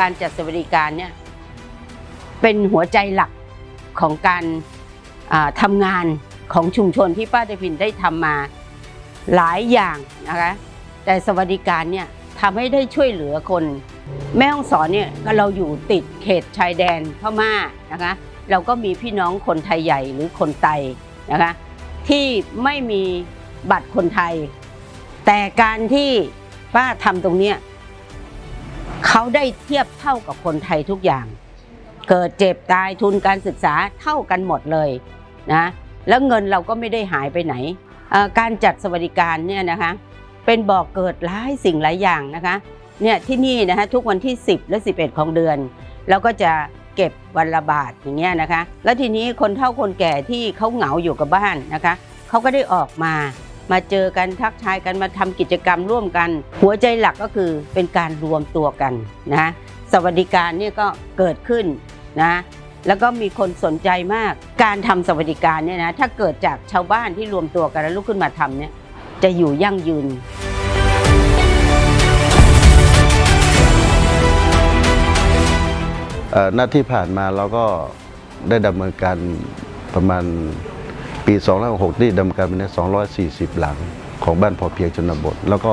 การจัดสวัสดิการเนี่ยเป็นหัวใจหลักของการทำงานของชุมชนที่ป้าเดพินได้ทำมาหลายอย่างนะคะแต่สวัสดิการเนี่ยทำให้ได้ช่วยเหลือคน แม่ฮ่องสอนเนี่ยก็เราอยู่ติดเขตชายแดนพม่านะคะเราก็มีพี่น้องคนไทยใหญ่หรือคนไตนะคะที่ไม่มีบัตรคนไทย แต่การที่ป้าทำตรงเนี้ย เขาได้เทียบเท่ากับคนไทยทุกอย่าง เกิดเจ็บตายทุนการศึกษาเท่ากันหมดเลยนะแล้วเงินเราก็ไม่ได้หายไปไหน การจัดสวัสดิการเนี่ยนะคะเป็นบ่อกเกิดหลายสิ่งหลายอย่างนะคะเนี่ยที่นี่นะคะทุกวันที่ 10 และ 11 ของเดือนเราก็จะเก็บวันละบาทอย่างเงี้ยนะคะ แล้วทีนี้คนเฒ่าคนแก่ที่เขาเหงาอยู่กับบ้านนะคะเขาก็ได้ออกมา มาเจอกันทักทายกันมาทำกิจกรรมร่วมกัน หัวใจหลักก็คือเป็นการรวมตัวกันนะสวัสดิการเนี่ยก็เกิดขึ้นนะแล้วก็มีคนสนใจมาก การทำสวัสดิการเนี่ยนะถ้าเกิดจากชาวบ้านที่รวมตัวกันแล้วลุกขึ้นมาทำเนี่ยจะอยู่ยั่งยืนเอ่อหน้าที่ผ่านมาเราก็ได้ดำเนินการประมาณ ปี256ที่ดำเนินการไปใน240 หลังของบ้านพอเพียงชนบท แล้วก็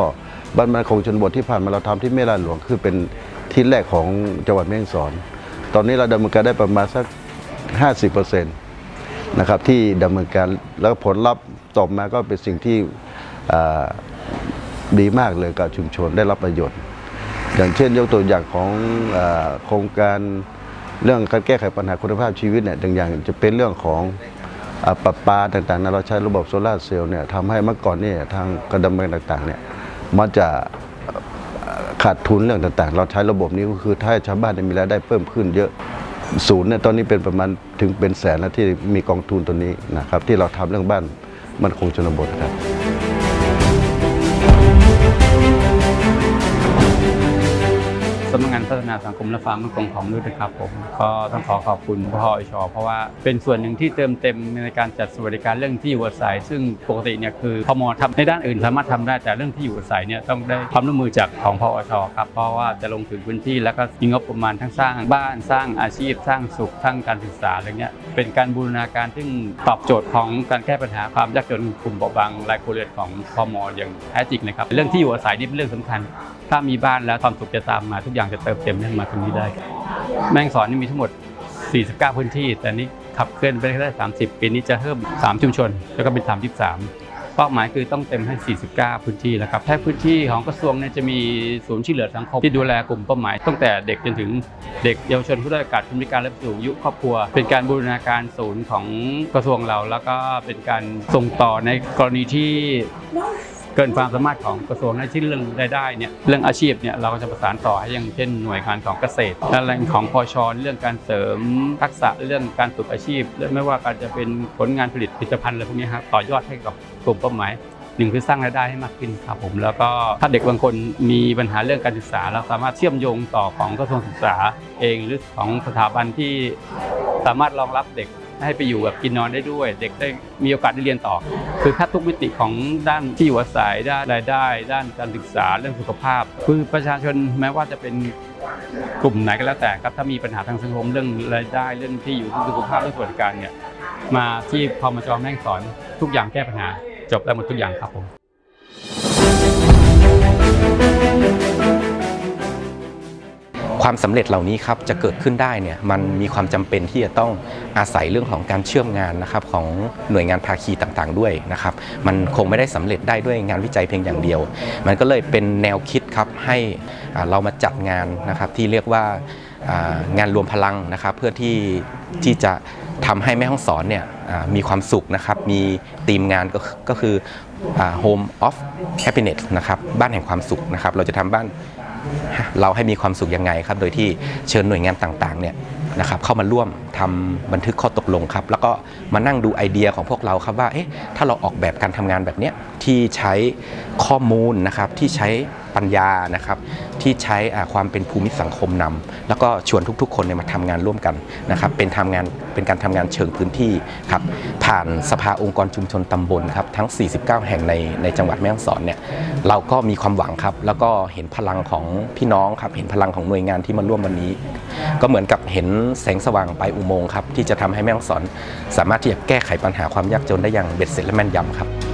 บ้านมันคงชนบทที่ผ่านมาเราทำที่แม่ลาหลวงคือเป็นที่แรกของจังหวัดแม่ฮ่องสอน ตอนนี้เราดำเนินการได้ประมาณสัก 50%นะครับที่ดำเนินการแล้วผลลัพธ์ตอบมาก็เป็นสิ่งที่ดีมากเลยกับชุมชนได้รับประโยชน์ อย่างเช่นยกตัวอย่างของอโครงการเรื่องการแก้ไขปัญหาคุณภาพชีวิตเนี่ยอย่างจะเป็นเรื่องของ ประปาต่างๆนะเราใช้ระบบโซลาร์เซลล์เนี่ยทำให้เมื่อก่อนเนี่ยทางกระดำเนินต่างๆเนี่ยมันจะขาดทุนเรื่องต่างๆ เราใช้ระบบนี้ก็คือถ้าชาวบ้านมีรายได้เพิ่มขึ้นเยอะศูนย์เนี่ยตอนนี้เป็นประมาณถึงเป็นแสนแล้วที่มีกองทุนตัวนี้นะครับที่เราทำเรื่องบ้านมันคงชนบทครับ สำนักงานพัฒนาสังคมและความมั่นคงของมนุษย์นะครับผมก็ต้องขอขอบคุณพออชเพราะว่าเป็นส่วนหนึ่งที่เติมเต็มในการจัดสวัสดิการเรื่องที่อยู่อาศัย ซึ่งปกติเนี่ยคือพมทำในด้านอื่นสามารถทำได้แต่เรื่องที่อยู่อาศัยเนี่ยต้องได้ความร่วมมือจากของพออชครับเพราะว่าจะลงถึงพื้นที่แล้วก็มีงบประมาณทั้งสร้างบ้านสร้างอาชีพ สร้างสุขสร้างการศึกษาอะไรเงี้ยเป็นการบูรณาการซึ่งตอบโจทย์ของการแก้ปัญหาความยากจนกลุ่มเปราบางรายครัวเรือนของพมอย่างแท้จริงเลยครับเรื่องที่อยู่อาศัยนี่เป็นเรื่องสำคัญ ถ้ามีบ้านแล้วความสุขจะตามมาทุกอย่างจะเติมเต็มให้มาตรงนี้ได้ แม่งสอนนี่มีทั้งหมด 49 พื้นที่ แต่นี่ขับเคลื่อนไปได้ 30 ปีนี้จะเพิ่ม 3 ชุมชน แล้วก็เป็น 33 เป้าหมายคือต้องเต็มให้ 49 พื้นที่แล้วครับแค่พื้นที่ของกระทรวงเนี่ยจะมีศูนย์ช่วยเหลือสังคมที่ดูแลกลุ่มเป้าหมาย ตั้งแต่เด็กจนถึงเด็กเยาวชนผู้ด้อยโอกาสคนพิการและผู้สูงอายุครอบครัว เป็นการบูรณาการศูนย์ของกระทรวงเรา แล้วก็เป็นการส่งต่อในกรณีที่ เกินความสามารถของกระทรวงในที่เรื่องรายได้เนี่ยเรื่องอาชีพเนี่ยเราก็จะประสานต่อให้อย่างเช่นหน่วยงานของเกษตรและแรงของพอชอเรื่องการเสริมทักษะเรื่องการฝึกอาชีพและไม่ว่าการจะเป็นผลงานผลิตผลิตภัณฑ์อะไรพวกนี้ครับต่อยอดให้กับกลุ่มเป้าหมายหนึ่งคือสร้างรายได้ให้มากขึ้นครับผมแล้วก็ถ้าเด็กบางคนมีปัญหาเรื่องการศึกษาเราสามารถเชื่อมโยงต่อของกระทรวงศึกษาเองหรือของสถาบันที่สามารถรองรับเด็ก ให้ไปอยู่แบบกินนอนได้ด้วย เด็กได้มีโอกาสได้เรียนต่อ คือแทบทุกมิติของด้านที่อยู่อาศัยด้านรายได้ ด้านการศึกษาเรื่องสุขภาพ คือประชาชนแม้ว่าจะเป็นกลุ่มไหนก็แล้วแต่ครับถ้ามีปัญหาทางสังคมเรื่องรายได้เรื่องที่อยู่เรื่องสุขภาพเรื่องสวัสดิการเนี่ยมาที่พมจแม่งสอนทุกอย่างแก้ปัญหา จบได้หมดทุกอย่างครับผม ความสำเร็จเหล่านี้ครับจะเกิดขึ้นได้เนี่ยมันมีความจำเป็นที่จะต้องอาศัยเรื่องของการเชื่อมงานนะครับของหน่วยงานภาคีต่างๆ ด้วยนะครับ มันคงไม่ได้สำเร็จได้ด้วยงานวิจัยเพียงอย่างเดียว มันก็เลยเป็นแนวคิดครับให้เรามาจัดงานนะครับที่เรียกว่างานรวมพลังนะครับ เพื่อที่ที่จะทำให้แม่ห้องสอนเนี่ยมีความสุขนะครับ มีธีมงานก็ก็คือ Home of Happiness นะครับ บ้านแห่งความสุขนะครับ เราจะทำบ้าน เราให้มีความสุขยังไงครับ โดยที่เชิญหน่วยงานต่างๆเนี่ยนะครับเข้ามาร่วม ทำบันทึกข้อตกลงครับ แล้วก็มานั่งดูไอเดียของพวกเราครับว่าเอ๊ะถ้าเราออกแบบการทำงานแบบเนี้ยที่ใช้ข้อมูลนะครับที่ใช้ปัญญานะครับที่ใช้ความเป็นภูมิสังคมนำแล้วก็ชวนทุกๆ คนเนี่ยมาทำงานร่วมกันนะครับเป็นทำงานเป็นการทำงานเชิงพื้นที่ครับผ่านสภาองค์กรชุมชนตำบลครับทั้ง 49 แห่งในในจังหวัดแม่ฮ่องสอนเนี่ยเราก็มีความหวังครับ แล้วก็เห็นพลังของพี่น้องครับเห็นพลังของหน่วยงานที่มาร่วมวันนี้ ก็เหมือนกับเห็นแสงสว่างไปอุโมงค์ครับที่จะทำให้แม่ฮ่องสอน สามารถที่จะแก้ไขปัญหาความยากจนได้อย่างเบ็ดเสร็จและแม่นยำครับ